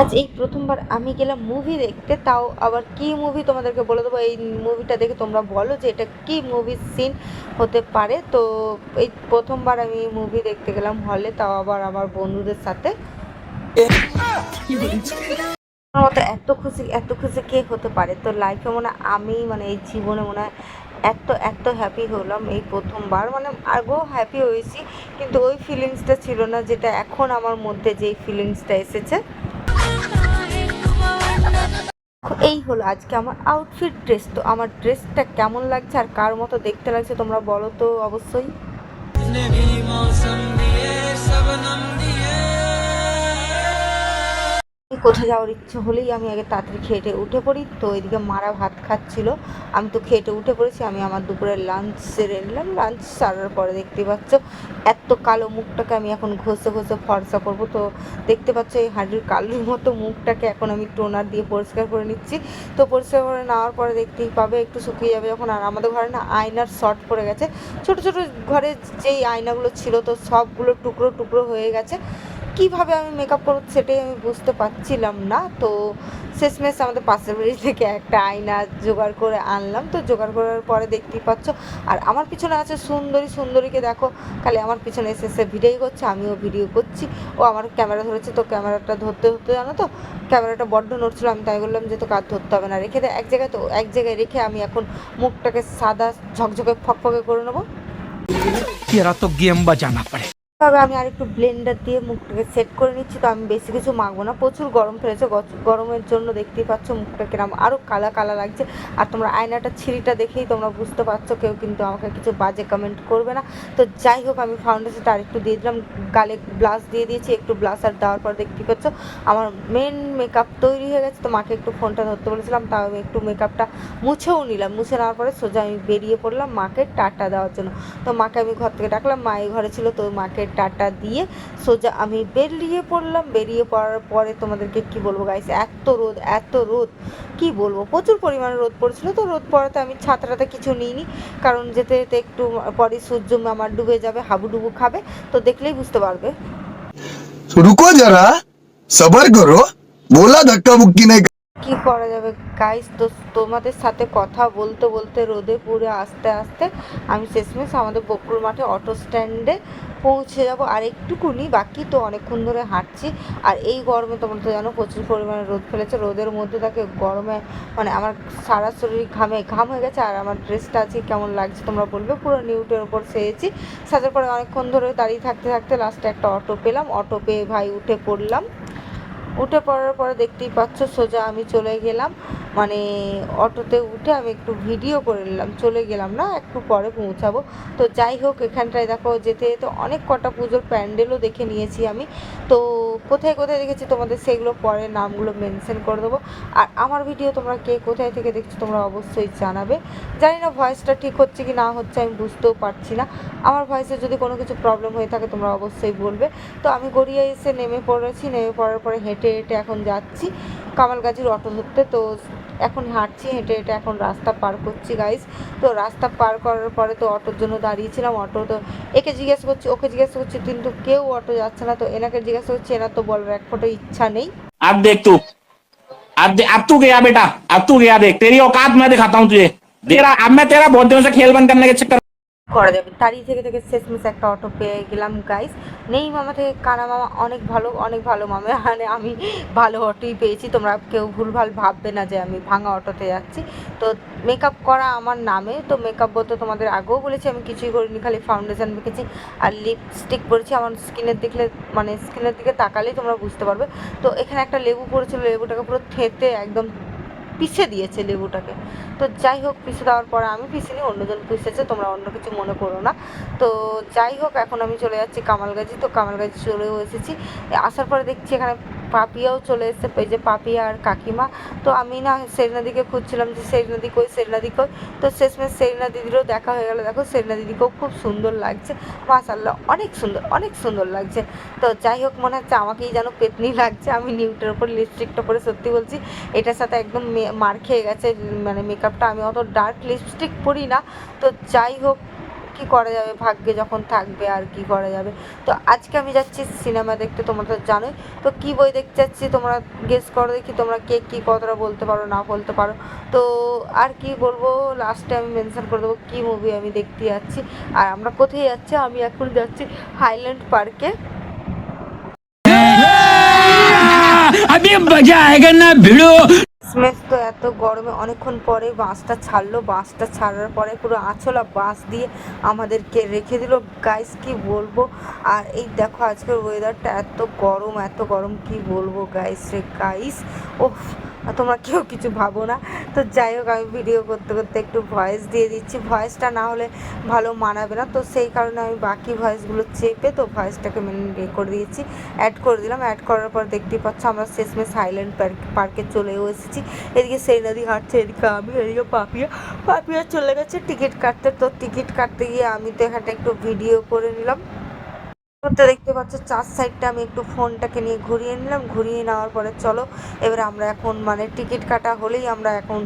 আজ এই প্রথমবার আমি গেলাম মুভি দেখতে, তাও আবার কি মুভি তোমাদেরকে বলে দেবো? এই মুভিটা দেখে তোমরা বলো যে এটা কি মুভি সিন হতে পারে। তো এই প্রথমবার আমি মুভি দেখতে গেলাম হলে তাও আবার আমার বন্ধুদের সাথে। মতো এত খুশি এত খুশি কে হতে পারে? তো লাইফে মনে আমি মানে এই জীবনে মনে হয় এত এত হ্যাপি হলাম এই প্রথমবার। মানে আগেও হ্যাপি হয়েছি, কিন্তু ওই ফিলিংসটা ছিল না যেটা এখন আমার মধ্যে যেই ফিলিংসটা এসেছে। এই হলো আজকে আমার আউটফিট ড্রেস তো আমার ড্রেসটা কেমন লাগছে আর কার মতো দেখতে লাগছে তোমরা বলো তো অবশ্যই। কোথাও যাওয়ার ইচ্ছে হলেই আমি আগে তাড়াতাড়ি খেটে উঠে পড়ি। তো এদিকে মারা ভাত খাচ্ছিল। আমি তো খেটে উঠে পড়েছি, আমি আমার দুপুরের লাঞ্চ সেরে নিলাম। লাঞ্চ সারার পরে দেখতে পাচ্ছ, এত কালো মুখটাকে আমি এখন ঘষে ঘষে ফর্সা করব। তো দেখতে পাচ্ছ, এই হাঁড়ির কালোর মতো মুখটাকে এখন আমি টোনার দিয়ে পরিষ্কার করে নিচ্ছি। তো পরিষ্কার করে নেওয়ার পরে দেখতেই পাবে, একটু শুকিয়ে যাবে যখন। আর আমাদের ঘরে না আয়নার শর্ট পড়ে গেছে। ছোট ছোট ঘরে যেই আয়নাগুলো ছিল, তো সবগুলো টুকরো টুকরো হয়ে গেছে। কীভাবে আমি মেকআপ করব সেটাই আমি বুঝতে পারছিলাম না। তো শেষমেশ আমাদের পাশের বাড়ি থেকে একটা আয়না জোগাড় করে আনলাম। তো জোগাড় করার পরে দেখতেই পাচ্ছ, আর আমার পিছনে আছে সুন্দরী। সুন্দরীকে দেখো, খালি আমার পিছনে এসে এসে ভিডিও করছে, আমিও ভিডিও করছি। ও আমার ক্যামেরা ধরেছে, তো ক্যামেরাটা ধরতে ধরতে জানো তো ক্যামেরাটা বড্ড নড়ছিল। আমি তাই বললাম যে তো কাজ ধরতে হবে না, রেখে দেয় এক জায়গায় তো, এক জায়গায় রেখে আমি এখন মুখটাকে সাদা ঝকঝকে, ফকফকে করে নেব। তেরা তো গেম বাজানা পড়ে তবে আমি আর একটু ব্লেন্ডার দিয়ে মুখটাকে সেট করে নিচ্ছি। তো আমি বেশি কিছু মাখবো না। প্রচুর গরম ফেলেছে। গরমের জন্য দেখতেই পাচ্ছ মুখটা কিরম আরও কালা কালা লাগছে। আর তোমরা আয়নাটা, ছিঁড়িটা দেখেই তোমরা বুঝতে পারছ। কেউ কিন্তু আমাকে কিছু বাজে কমেন্ট করবে না। তো যাই হোক, আমি ফাউন্ডেশনটা আর একটু দিয়ে দিলাম। গালে ব্লাশ দিয়ে দিয়েছি। একটু ব্লাশ আর দেওয়ার পর দেখতে পাচ্ছ আমার মেন মেকআপ তৈরি হয়ে গেছে। তো মাকে একটু ফোনটা ধরতে বলেছিলাম। তাও আমি একটু মেকআপটা মুছেও নিলাম। মুছে নেওয়ার পরে সোজা আমি বেরিয়ে পড়লাম মাকে টাটা দেওয়ার জন্য। তো মাকে আমি ঘর থেকে ডাকলাম। মা এই ঘরে ছিল। তো মাকে টাটা দিয়ে। সোজা আমি বেরিয়ে পড়লাম। বেরিয়ে পড়ার পরে তোমাদেরকে কি বলব গাইস এত রোদ এত রোদ। কি বলব? প্রচুর পরিমাণে রোদ পড়ছিল। তো রোদ পড়াতে আমি ছাত্রাতে কিছু নিইনি। কারণ যেতে যেতে একটু পরে সূর্য আমার ডুবে যাবে, হাবুডুবু খাবে। তো দেখলেই বুঝতে পারবে। রুকো যারা, সবার করো। বোলা ধাক্কা মুক্কি নেই। কি করা যাবে? গাইস তো তোমাদের সাথে কথা বলতে বলতে রোদে পুরে আস্তে আস্তে আমি শেষমেশ আমাদের বকুল মাঠে অটো স্ট্যান্ডে পৌঁছে যাব। আর একটুকুনি বাকি তো অনেকক্ষণ ধরে হাঁটছি। আর এই গরমে তোমরা তো জানো প্রচুর পরিমাণে রোদ ফেলেছে। রোদের মধ্যে থাকে গরমে মানে আমার সারা শরীর ঘামে, ঘাম হয়ে গেছে আর আমার ড্রেসটা আছে কেমন লাগছে তোমরা বলবে। পুরো নিউটের ওপর সেয়েছি সাজার পরে অনেকক্ষণ ধরে দাঁড়িয়ে থাকতে থাকতে লাস্টে একটা অটো পেলাম। অটো পেয়ে ভাই উঠে পড়লাম। উঠে পড়ার পরে দেখতেই পাচ্ছ সোজা আমি চলে গেলাম। মানে অটোতে উঠে আমি একটু ভিডিও করে নিলাম, চলে গেলাম না, একটু পরে পৌঁছাবো। তো যাই হোক, এখানটায় দেখো যেতে যেতে অনেক কটা পুজোর প্যান্ডেলও দেখে নিয়েছি আমি। তো কোথায় কোথায় দেখেছি তোমাদের সেগুলো পরে নামগুলো মেনশন করে দেবো। আর আমার ভিডিও তোমরা কে কোথায় থেকে দেখছ তোমরা অবশ্যই জানাবে। জানি না ভয়েসটা ঠিক হচ্ছে কি না হচ্ছে, আমি বুঝতেও পারছি না। আমার ভয়েসে যদি কোনো কিছু প্রবলেম হয়ে থাকে তোমরা অবশ্যই বলবে। তো আমি গড়িয়া এসে নেমে পড়েছি, নেমে পড়ার পরে হেঁটে হেঁটে এখন যাচ্ছি। কামালগাছির অটো ধরতে তো এখন হাঁটছি হেঁটে হেঁটে এখন রাস্তা পার করছি গাইস তো রাস্তা পার করার পরে তো অটোর জন্য দাঁড়িয়েছিলাম অটো তো একে জিজ্ঞাসা করছি ওকে জিজ্ঞাসা করছি কিন্তু কেউ অটো যাচ্ছে না তো এনাকে জিজ্ঞাসা করছি এনার তো বলার এক ফোটো ইচ্ছা নেই अब देख तू अब दे, अब तू गया बेटा अब तू गया देख तेरी औकात मैं दिखाता हूँ तुझे तेरा अब मैं तेरा बहुत दिनों से खेल बंद करने के चक्कर করা যাবে। দাঁড়িয়ে থেকে থেকে শেষমেশ একটা অটো পেয়ে গেলাম গাইস নেই মামা থেকে, কানা মামা অনেক ভালো অনেক ভালো মামা। মানে আমি ভালো অটোই পেয়েছি। তোমরা কেউ ভুলভাল ভাববে না যে আমি ভাঙা অটোতে যাচ্ছি। তো মেকআপ করা আমার নামে। তো মেকআপ বলতে তোমাদের আগেও বলেছি, আমি কিছুই করিনি, খালি ফাউন্ডেশন মেখেছি আর লিপস্টিক পরেছি। আমার স্কিনের দেখলে মানে স্কিনের দিকে তাকালেই তোমরা বুঝতে পারবে। তো এখানে একটা লেবু পড়েছিল, লেবুটাকে পুরো থেতে একদম পিষে দিয়েছে লেবুটাকে। তো যাই হোক, পিষে দেওয়ার পরে আমি পিষিনি অন্যজন পিষেছে তোমরা অন্য কিছু মনে করো না। তো যাই হোক, এখন আমি চলে যাচ্ছি কামালগাজি। তো কামালগাজি চলেও এসেছি। আসার পরে দেখছি এখানে পাপিয়াও চলে এসেছে, এই যে পাপিয়া আর কাকিমা। তো আমি না সেরিনা দিকে খুঁজছিলাম যে সেরিনা দি কই সেরিনা দি কই তো শেষমেশ সেরিনা দিদিরও দেখা হয়ে গেল। দেখো সেরিনা দিদিকেও খুব সুন্দর লাগছে। মাশাল্লাহ অনেক সুন্দর অনেক সুন্দর লাগছে। তো যাই হোক, মনে হচ্ছে আমাকেই যেন পেতনি লাগছে। আমি নিউটের ওপর লিপস্টিকটা পরে সত্যি বলছি, এটার সাথে একদম মার খেয়ে গেছে মানে মেকআপটা আমি অত ডার্ক লিপস্টিক পরি না। তো যাই হোক কি করা যাবে ভাগ্যে যখন থাকবে আর কি করা যাবে তো আজকে আমি যাচ্ছি সিনেমা দেখতে তোমরা তো জানোই তো কি বই দেখতে যাচ্ছি তোমরা গেস করো দেখি তোমরা কে কী কতটা বলতে পারো না বলতে পারো তো আর কি বলবো লাস্টে আমি মেনশন করে দেবো কী মুভি আমি দেখতে যাচ্ছি আর আমরা কোথায় যাচ্ছি আমি এখন যাচ্ছি হাইল্যান্ড পার্কে अभी मजा आएगा ना भिड़ो স্মেস তো এত গরমে অনেকক্ষণ পরে বাসটা ছাড়লো, বাসটা ছাড়ার পরে পুরো আঁচলা বাস দিয়ে আমাদেরকে রেখে দিল। গাইস কি বলব? আর এই দেখো আজকের ওয়েদারটা এত গরম এত গরম, কি বলব গাইস রে? গাইস ওফ তোমরা কেউ কিছু ভাবো না। তো যাই হোক, আমি ভিডিও করতে করতে একটু ভয়েস দিয়ে দিচ্ছি। ভয়েসটা না হলে ভালো মানাবে না। তো সেই কারণে আমি বাকি ভয়েসগুলো চেপে তো ভয়েসটাকে মেনে করে দিয়েছি। অ্যাড করে দিলাম। অ্যাড করার পর দেখতেই পাচ্ছ আমরা শেষমেশ হাইল্যান্ড পার্ক পার্কে চলেও এসেছি। এদিকে সেই নদী হাঁটছে, এদিকে আমি, এদিকে পাপিয়া। পাপিয়া চলে গেছে টিকিট কাটতে। তো টিকিট কাটতে গিয়ে আমি তো এখানটা একটু ভিডিও করে নিলাম। তো দেখতে পাচ্ছ, চার সাইডটা আমি একটু ফোনটাকে নিয়ে ঘুরিয়ে নিলাম, ঘুরিয়ে নেওয়ার পরে চলো, এবার আমরা এখন মানে টিকিট কাটা হলেই আমরা এখন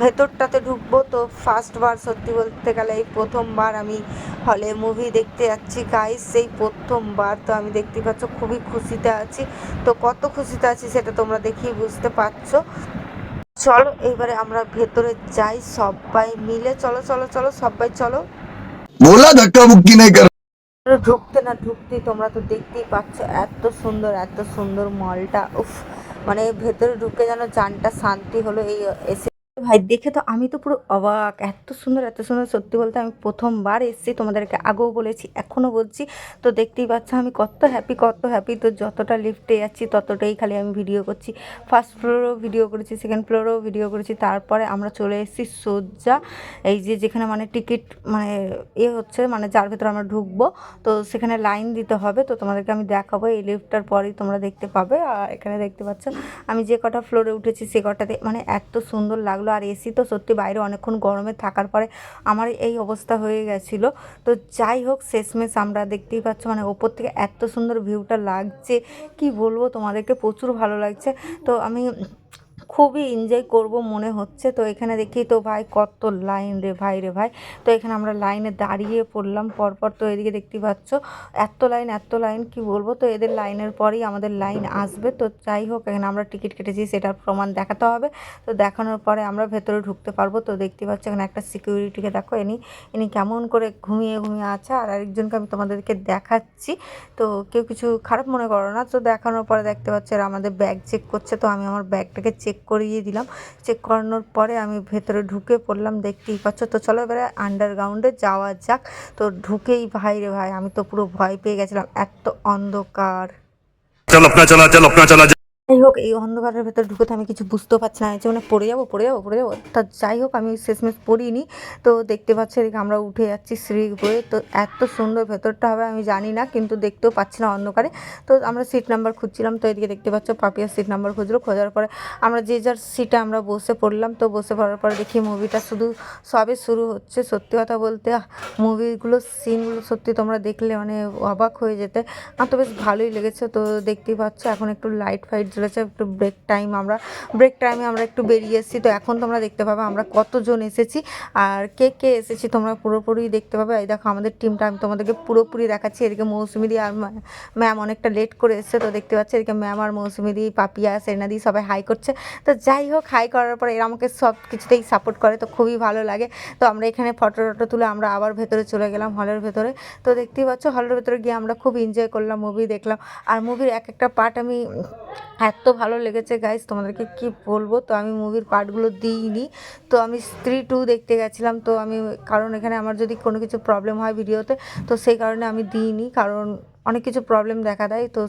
ভেতরটাতে ঢুকবো। তো ফার্স্টবার সত্যি বলতে গেলে এই প্রথমবার আমি হলে মুভি দেখতে যাচ্ছি। গাইস সেই প্রথমবার তো আমি দেখতে পাচ্ছ, খুবই খুশিতে আছি। তো কত খুশিতে আছি সেটা তোমরা দেখেই বুঝতে পারছ। চলো, এবারে আমরা ভেতরে যাই সবাই মিলে। চলো চলো চলো, সবাই চলো। বলা ধাক্কা ঢুকতে না ঢুকতে তোমরা তো দেখতেই পাচ্ছ এত সুন্দর এত সুন্দর মলটা। উফ মানে ভেতরে ঢুকে যেন যানটা শান্তি হলো এই এসে ভাই, দেখে তো আমি তো পুরো অবাক। এত সুন্দর এত সুন্দর সত্যি বলতে আমি প্রথমবার এসেছি, তোমাদেরকে আগেও বলেছি, এখনও বলছি। তো দেখতেই পাচ্ছ আমি কত হ্যাপি কত হ্যাপি তো যতটা লিফটে যাচ্ছি ততটাই খালি আমি ভিডিও করছি। ফার্স্ট ফ্লোরেও ভিডিও করেছি সেকেন্ড ফ্লোরেও ভিডিও করেছি। তারপরে আমরা চলে এসেছি সজ্জা এই যে যেখানে মানে টিকিট মানে এ হচ্ছে মানে যার ভেতরে আমরা ঢুকবো। তো সেখানে লাইন দিতে হবে, তো তোমাদেরকে আমি দেখাবো। এই লিফটটার পরেই তোমরা দেখতে পাবে। আর এখানে দেখতে পাচ্ছ, আমি যে কটা ফ্লোরে উঠেছি, সে কটাতে মানে এত সুন্দর লাগল। আর এসি তো সত্যি বাইরে অনেকক্ষণ গরমে থাকার পরে আমার এই অবস্থা হয়ে গেছিল। তো যাই হোক, শেষমেশ আমরা দেখতেই পাচ্ছ মানে ওপর থেকে এত সুন্দর ভিউটা লাগছে। কি বলব, তোমাদেরকে প্রচুর ভালো লাগছে। তো আমি খুবই এনজয় করব মনে হচ্ছে। তো এখানে দেখি তো ভাই কত লাইন রে ভাই রে ভাই। তো এখানে আমরা লাইনে দাঁড়িয়ে পড়লাম, পরপর তো এদিকে দেখতে পাচ্ছ, এত লাইন এত লাইন কি বলব? তো এদের লাইনের পরেই আমাদের লাইন আসবে। তো যাই হোক, এখানে আমরা টিকিট কেটেছি, সেটার প্রমাণ দেখাতে হবে। তো দেখানোর পরে আমরা ভেতরে ঢুকতে পারব। তো দেখতে পাচ্ছ এখানে একটা সিকিউরিটিকে দেখো, ইনি ইনি কেমন করে ঘুমিয়ে ঘুমিয়ে আছে, আর আরেকজনকে আমি তোমাদেরকে দেখাচ্ছি। তো কেউ কিছু খারাপ মনে করো না। তো দেখানোর পরে দেখতে পাচ্ছ আমাদের ব্যাগ চেক করছে। তো আমি আমার ব্যাগটাকে চেক করিয়ে দিলাম। চেক করানোর পরে আমি ভেতরে ঢুকে পড়লাম, দেখতেই পাচ্ছ। তো চলো এবারে আন্ডারগ্রাউন্ডে যাওয়া যাক। তো ঢুকেই, ভাই রে ভাই, আমি তো পুরো ভয় পেয়ে গেছিলাম। এত অন্ধকার। চল আপনা চলা, চল আপনা চলা যাই হোক, এই অন্ধকারের ভেতর ঢুকে তো আমি কিছু বুঝতেও পারছি না। যে মানে পড়ে যাব পড়ে যাব পড়ে যাব। তা যাই হোক, আমি শেষমেশ পড়িনি। তো দেখতে পাচ্ছি, এদিকে আমরা উঠে যাচ্ছি সিঁড়ি বয়ে তো এত সুন্দর ভেতরটা হবে, আমি জানি না, কিন্তু দেখতেও পাচ্ছি না অন্ধকারে। তো আমরা সিট নাম্বার খুঁজছিলাম, তো এদিকে দেখতে পাচ্ছ, পাপিয়া সিট নাম্বার খুঁজলো। খোঁজার পরে আমরা যে যার সিটে আমরা বসে পড়লাম, তো বসে পড়ার পরে দেখি মুভিটা শুধু সবে শুরু হচ্ছে। সত্যি কথা বলতে মুভিগুলো সিনগুলো সত্যি তোমরা দেখলে মানে অবাক হয়ে যেতে। আমার তো বেশ ভালোই লেগেছে। তো দেখতেই পাচ্ছ, এখন একটু লাইট ফাইট জ্বলেছে একটু ব্রেক টাইম আমরা ব্রেক টাইমে আমরা একটু বেরিয়ে এসেছি। তো এখন তোমরা দেখতে পাবে আমরা কতজন এসেছি আর কে কে এসেছি তোমরা পুরোপুরি দেখতে পাবে। এই দেখো আমাদের টিমটা আমি তোমাদেরকে পুরোপুরি দেখাচ্ছি। এদিকে মৌসুমিদি আর ম্যাম অনেকটা লেট করে এসছে, তো দেখতে পাচ্ছি এদিকে ম্যাম আর মৌসুমিদি, পাপিয়া, সেনাদি সবাই হাই করছে। তো যাই হোক হাই করার পরে এরা আমাকে সব কিছুতেই সাপোর্ট করে, তো খুবই ভালো লাগে। তো আমরা এখানে ফটো টটো তুলে আমরা আবার ভেতরে চলে গেলাম হলের ভেতরে। তো দেখতেই পাচ্ছ হলের ভেতরে গিয়ে আমরা খুব এনজয় করলাম মুভি দেখলাম। আর মুভির এক একটা পার্ট আমি এত ভালো লেগেছে গাইজ তোমাদেরকে কি বলব? তো আমি মুভির পার্টগুলো দিইনি। তো আমি স্ত্রী টু দেখতে গেছিলাম। তো আমি, কারণ এখানে আমার যদি কোনো কিছু প্রবলেম হয় ভিডিওতে তো সেই কারণে আমি দিইনি। কারণ অনেক কিছু প্রবলেম দেখা দেয়। তো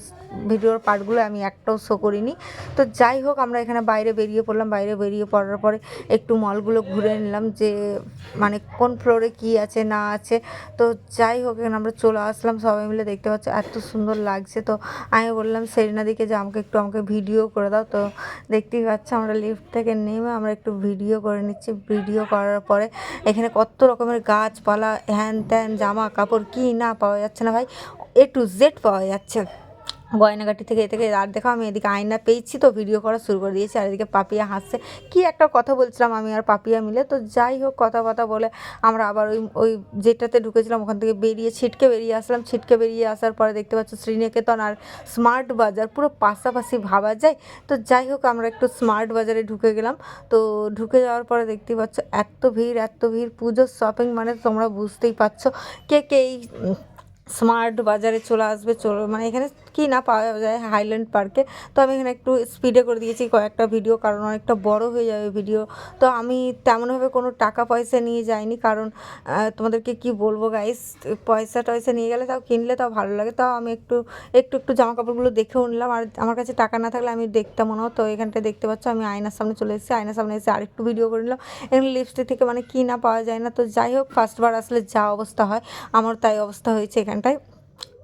ভিডিওর পার্টগুলো আমি একটাও শো করিনি। তো যাই হোক, আমরা এখানে বাইরে বেরিয়ে পড়লাম। বাইরে বেরিয়ে পড়ার পরে একটু মলগুলো ঘুরে নিলাম যে মানে কোন ফ্লোরে কি আছে, না আছে। তো যাই হোক, এখানে আমরা চলে আসলাম। সবাই মিলে দেখতে পাচ্ছি, এত সুন্দর লাগছে। তো আমি বললাম সেরিনাদিকে যে আমাকে একটু আমাকে ভিডিও করে দাও। তো দেখতেই পাচ্ছ, আমরা লিফট থেকে নেমে আমরা একটু ভিডিও করে নিচ্ছি। ভিডিও করার পরে এখানে কত রকমের গাছপালা, হ্যান ত্যান, জামা কাপড়, কি না পাওয়া যাচ্ছে না ভাই। এ টু জেড পাওয়া যাচ্ছে। গয়নাগাটি থেকে, এ থেকে আর দেখো আমি এদিকে আয়না পেয়েছি তো ভিডিও করা শুরু করে দিয়েছি, আর এদিকে পাপিয়া হাসছে। কি একটা কথা বলছিলাম আমি আর পাপিয়া মিলে, তো যাই হোক, কথা কথা বলে আমরা আবার ওই ওই যেটাতে ঢুকেছিলাম, ওখান থেকে বেরিয়ে ছিটকে বেরিয়ে আসলাম। ছিটকে বেরিয়ে আসার পরে দেখতে পাচ্ছ শ্রীনিকেতন আর স্মার্ট বাজার, পুরো পাশাপাশি ভাবা যায়। তো যাই হোক, আমরা একটু স্মার্ট বাজারে ঢুকে গেলাম। তো ঢুকে যাওয়ার পরে দেখতে পাচ্ছ এত ভিড় এত ভিড়, পুজোর শপিং মানে তোমরা বুঝতেই পারছ কে কে এই স্মার্ট বাজারে চলে আসবে চলো মানে এখানে কি না পাওয়া যায় হাইল্যান্ড পার্কে। তো আমি এখানে একটু স্পিডে করে দিয়েছি কয়েকটা ভিডিও কারণ অনেকটা বড় হয়ে যাবে ভিডিও তো আমি তেমনভাবে কোনো টাকা পয়সা নিয়ে যাইনি, কারণ তোমাদেরকে কি বলব গাইস পয়সা টয়সা নিয়ে গেলে তাও কিনলে তাও ভালো লাগে। তাও আমি একটু একটু একটু জামা কাপড়গুলো দেখেও নিলাম। আর আমার কাছে টাকা না থাকলে আমি দেখতাম মনে হতো এখানটায় দেখতে পাচ্ছ আমি আয়নার সামনে চলে এসেছি। আয়নার সামনে এসে আরেকটু ভিডিও করে নিলাম। এখানে লিপস্টিক থেকে মানে কি না পাওয়া যায় না। তো যাই হোক ফার্স্টবার আসলে যা অবস্থা হয় আমার তাই অবস্থা হয়েছে এখানটায়।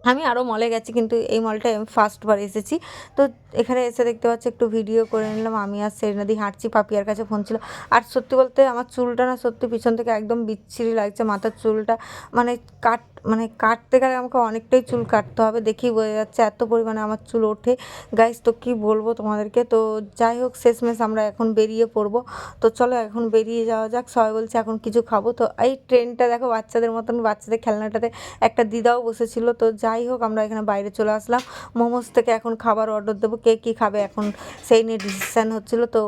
আমি আরও মলে গেছি, কিন্তু এই মলটায় আমি ফার্স্টবার এসেছি। তো এখানে এসে দেখতে পাচ্ছি, একটু ভিডিও করে নিলাম। আমি আর সেরিনাদি হাঁটছি পাপিয়ার কাছে ফোন ছিল। আর সত্যি বলতে আমার চুলটা না সত্যি পিছন থেকে একদম বিচ্ছিরি লাগছে, মাথার চুলটা মানে কাট মানে কাটতে গেলে আমাকে অনেকটাই চুল কাটতে হবে দেখেই বোঝা যাচ্ছে এত পরিমাণে আমার চুল ওঠে। গাইস তো কী বলব তোমাদেরকে? তো যাই হোক, শেষমেশ আমরা এখন বেরিয়ে পড়ব। তো চলো এখন বেরিয়ে যাওয়া যাক। সবাই বলছে এখন কিছু খাব। তো এই ট্রেনটা দেখো, বাচ্চাদের মতন, বাচ্চাদের খেলনাটাতে একটা দিদাও বসেছিল। তো যাই হোক, আমরা এখানে বাইরে চলে আসলাম। মোমোস থেকে এখন খাবার অর্ডার দেবো। কে কী খাবে এখন, সেই নিয়ে ডিসিশান হচ্ছিল। তো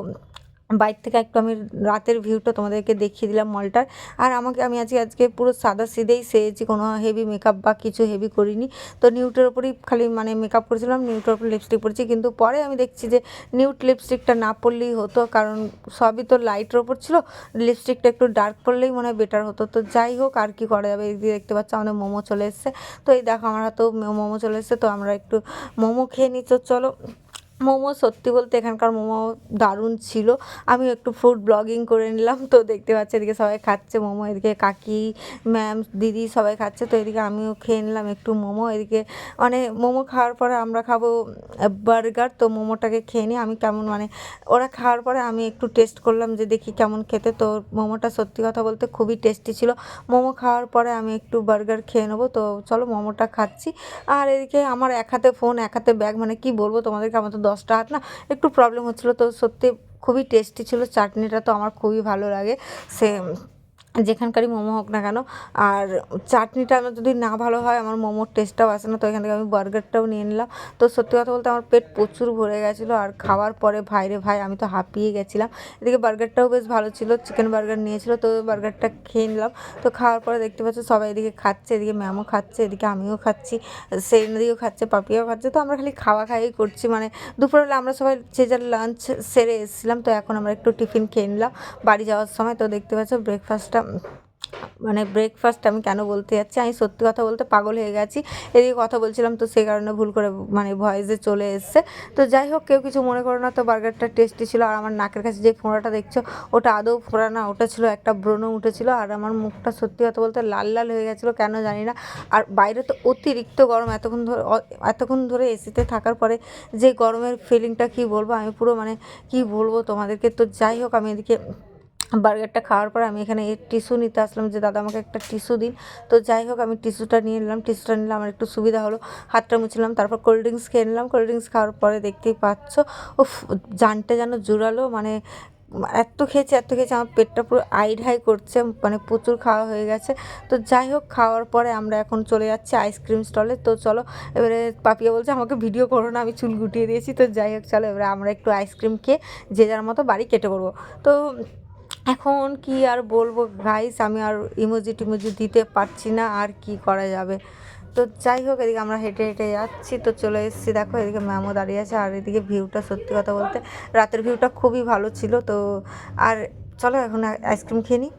বাইর থেকে একটু আমি রাতের ভিউটা তোমাদেরকে দেখিয়ে দিলাম মলটার আর আমাকে, আমি আজকে আজকে পুরো সাদা সিধেই সেরেছি কোনো হেভি মেকআপ বা কিছু হেভি করিনি। তো নিউটের ওপরই খালি মানে মেকআপ করেছিলাম নিউটের ওপর লিপস্টিক পরেছি। কিন্তু পরে আমি দেখছি যে নিউট লিপস্টিকটা না পরলেই হতো, কারণ সবই তো লাইটের ওপর ছিল। লিপস্টিকটা একটু ডার্ক পরলেই মনে হয় বেটার হতো। তো যাই হোক, আর কি করা যাবে? এদিকে দেখতে পাচ্ছ, আমাদের মোমো চলে এসছে। তো এই দেখো, আমার হাতেও মোমো চলে এসছে। তো আমরা একটু মোমো খেয়ে নিই তো চলো মোমো সত্যি বলতে এখানকার মোমো দারুণ ছিল। আমি একটু ফুড ব্লগিং করে নিলাম। তো দেখতে পাচ্ছি এদিকে সবাই খাচ্ছে মোমো, এদিকে কাকি ম্যাম দিদি সবাই খাচ্ছে। তো এদিকে আমিও খেয়ে নিলাম একটু মোমো। এদিকে মানে মোমো খাওয়ার পরে আমরা খাব বার্গার তো মোমোটাকে খেয়ে নিই। আমি কেমন মানে ওরা খাওয়ার পরে আমি একটু টেস্ট করলাম যে দেখি কেমন খেতে। তো মোমোটা সত্যি কথা বলতে খুবই টেস্টি ছিল। মোমো খাওয়ার পরে আমি একটু বার্গার খেয়ে নেব। তো চলো মোমোটা খাচ্ছি। আর এদিকে আমার এক হাতে ফোন এক হাতে ব্যাগ মানে কি বলব তোমাদেরকে? আমার তো দশটা হাত না, একটু প্রবলেম হচ্ছিল। তো সত্যি খুবই টেস্টি ছিল। চাটনিটা তো আমার খুবই ভালো লাগে। সে যেখানকারই মোমো হোক না কেন, আর চাটনিটা আমার যদি না ভালো হয়, আমার মোমোর টেস্টটাও আসে না, তো এখান থেকে আমি বার্গারটাও নিয়ে নিলাম। তো সত্যি কথা বলতে আমার পেট প্রচুর ভরে গেছিল, আর খাওয়ার পরে ভাইরে ভাই, আমি তো হাঁপিয়ে গেছিলাম। এদিকে বার্গারটাও বেশ ভালো ছিল চিকেন বার্গার নিয়েছিল, তো বার্গারটা খেয়ে নিলাম। তো খাওয়ার পরে দেখতে পাচ্ছ সবাই এদিকে খাচ্ছে, এদিকে ম্যামও খাচ্ছে, এদিকে আমিও খাচ্ছি, সেরিনাদিও খাচ্ছে, পাপিয়াও খাচ্ছে, তো আমরা খালি খাওয়া খাওয়াই করছি। মানে দুপুরবেলা আমরা সবাই যে যার লাঞ্চ সেরে এসেছিলাম, তো এখন আমরা একটু টিফিন খেয়ে নিলাম। বাড়ি যাওয়ার সময়, তো দেখতে পাচ্ছ ব্রেকফাস্টটা মানে ব্রেকফাস্ট আমি কেন বলতে যাচ্ছি? আমি সত্যি কথা বলতে পাগল হয়ে গেছি। এদিকে কথা বলছিলাম তো সেই কারণে ভুল করে মানে ভয়েসে চলে এসছে। তো যাই হোক, কেউ কিছু মনে করো না তো বার্গারটা টেস্টি ছিল। আর আমার নাকের কাছে যে ফোঁড়াটা দেখছ, ওটা আদৌ ফোঁড়া না, ওটা ছিল একটা ব্রণ উঠেছিল। আর আমার মুখটা সত্যি কথা বলতে লাল লাল হয়ে গেছিল, কেন জানি না। আর বাইরে তো অতিরিক্ত গরম, এতক্ষণ ধরে এতক্ষণ ধরে এসিতে থাকার পরে যে গরমের ফিলিংটা কি বলব? আমি পুরো মানে কি বলব তোমাদেরকে? তো যাই হোক, আমি এদিকে বার্গারটা খাওয়ার পর আমি এখানে টিস্যু নিতে আসলাম যে, দাদা, আমাকে একটা টিস্যু দিন। তো যাই হোক, আমি টিস্যুটা নিয়ে নিলাম। টিস্যুটা নিলে আমার একটু সুবিধা হলো। হাতটা মুছলাম, তারপর কোল্ড ড্রিঙ্কস খেয়ে নিলাম। কোল্ড ড্রিঙ্কস খাওয়ার পরে দেখতেই পাচ্ছ, উফ, জানটা যেন জোরালো মানে এত খেয়েছি এত খেয়েছি, আমার পেটটা পুরো আইড হাই করছে মানে প্রচুর খাওয়া হয়ে গেছে। তো যাই হোক, খাওয়ার পরে আমরা এখন চলে যাচ্ছি আইসক্রিম স্টলে। তো চলো, এবারে পাপিয়া বলছে, আমাকে ভিডিও করো না, আমি চুল গুটিয়ে দিয়েছি। তো যাই হোক, চলো, এবারে আমরা একটু আইসক্রিম খেয়ে যে যার মতো বাড়ি কেটে পড়ব। তো এখন কি আর বলব ভাইস আমি আর ইমোজি টিমোজি দিতে পারছি না, আর কি করা যাবে? তো যাই হোক, এদিকে আমরা হেঁটে হেঁটে যাচ্ছি, তো চলে এসেছি। দেখো, এদিকে ম্যামও দাঁড়িয়ে আছে, আর এদিকে ভিউটা সত্যি কথা বলতে রাতের ভিউটা খুবই ভালো ছিল, তো আর চলো এখন আইসক্রিম খেয়ে নিই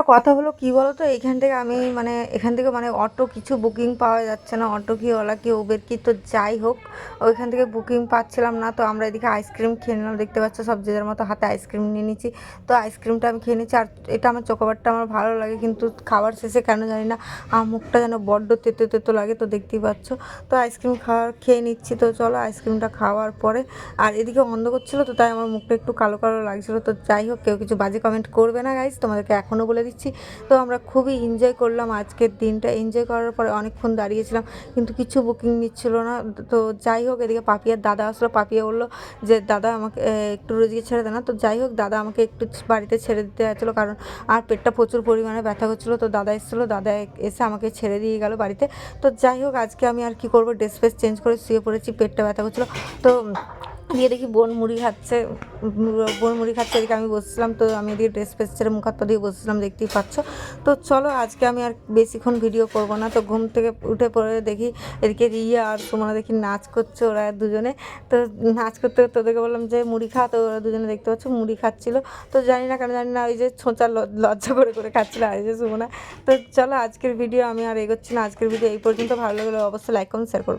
একটা কথা হলো, কি বলো তো এখান থেকে আমি মানে এখান থেকে মানে অটো কিছু বুকিং পাওয়া যাচ্ছে না। অটো কি ওলা কি উবের কি, তো যাই হোক, ওইখান থেকে বুকিং পাচ্ছিলাম না। তো আমরা এদিকে আইসক্রিম খেয়ে নিলাম। দেখতে পাচ্ছ, সব যে যার মতো হাতে আইসক্রিম নিয়ে নিচ্ছি। তো আইসক্রিমটা আমি খেয়ে নিচ্ছি। আর এটা আমার চকোবারটা আমার ভালো লাগে, কিন্তু খাবার শেষে কেন জানি না, আমার মুখটা যেন বড্ড তেতো তেতো লাগে। তো দেখতেই পাচ্ছ, তো আইসক্রিম খাওয়ার খেয়ে নিচ্ছি। তো চলো আইসক্রিমটা খাওয়ার পরে, আর এদিকে অন্ধ করছিল, তো তাই আমার মুখটা একটু কালো কালো লাগছিল। তো যাই হোক, কেউ কিছু বাজে কমেন্ট করবে না গাইজ তোমাদেরকে এখনও বলে দিচ্ছি। তো আমরা খুবই এনজয় করলাম আজকের দিনটা। এনজয় করার পরে অনেকক্ষণ দাঁড়িয়েছিলাম, কিন্তু কিছু বুকিং নিচ্ছিল না। তো যাই হোক, এদিকে পাপিয়ার দাদা আসলো। পাপিয়া বলল যে, দাদা আমাকে একটু রোজকে ছেড়ে দে না। তো যাই হোক, দাদা আমাকে একটু বাড়িতে ছেড়ে দিতে যাচ্ছিল, কারণ আর পেটটা প্রচুর পরিমাণে ব্যথা করছিল। তো দাদা এসেছিল, দাদা এসে আমাকে ছেড়ে দিয়ে গেল বাড়িতে। তো যাই হোক, আজকে আমি আর কি করব? ড্রেস ফ্রেস চেঞ্জ করে শুয়ে পড়েছি, পেটটা ব্যথা করছিল। তো দিয়ে দেখি বোন মুড়ি খাচ্ছে, বোন মুড়ি খাচ্ছে, এদিকে আমি বসছিলাম, তো আমি এদিকে ড্রেস ফ্রেস ছেড়ে মুখ হাত দিয়ে বসছিলাম, দেখতেই পাচ্ছ। তো চলো, আজকে আমি আর বেশিক্ষণ ভিডিও করব না, তো ঘুম থেকে উঠে পড়ে দেখি এদিকে রিয়া আর সুমনা দেখি নাচ করছে ওরা দুজনে। তো নাচ করতে ওদেরকে বললাম যে, মুড়ি খা। তো ওরা দুজনে দেখতে পাচ্ছ মুড়ি খাচ্ছিল। তো জানি না কেন, জানি না, ওই যে ছোঁচা লজ্জা করে করে খাচ্ছিল আর যে সুমনা। তো চলো, আজকের ভিডিও আমি আর এগোচ্ছি না, আজকের ভিডিও এই পর্যন্ত। ভালো লাগলে অবশ্যই লাইক কমেন্ট শেয়ার করব।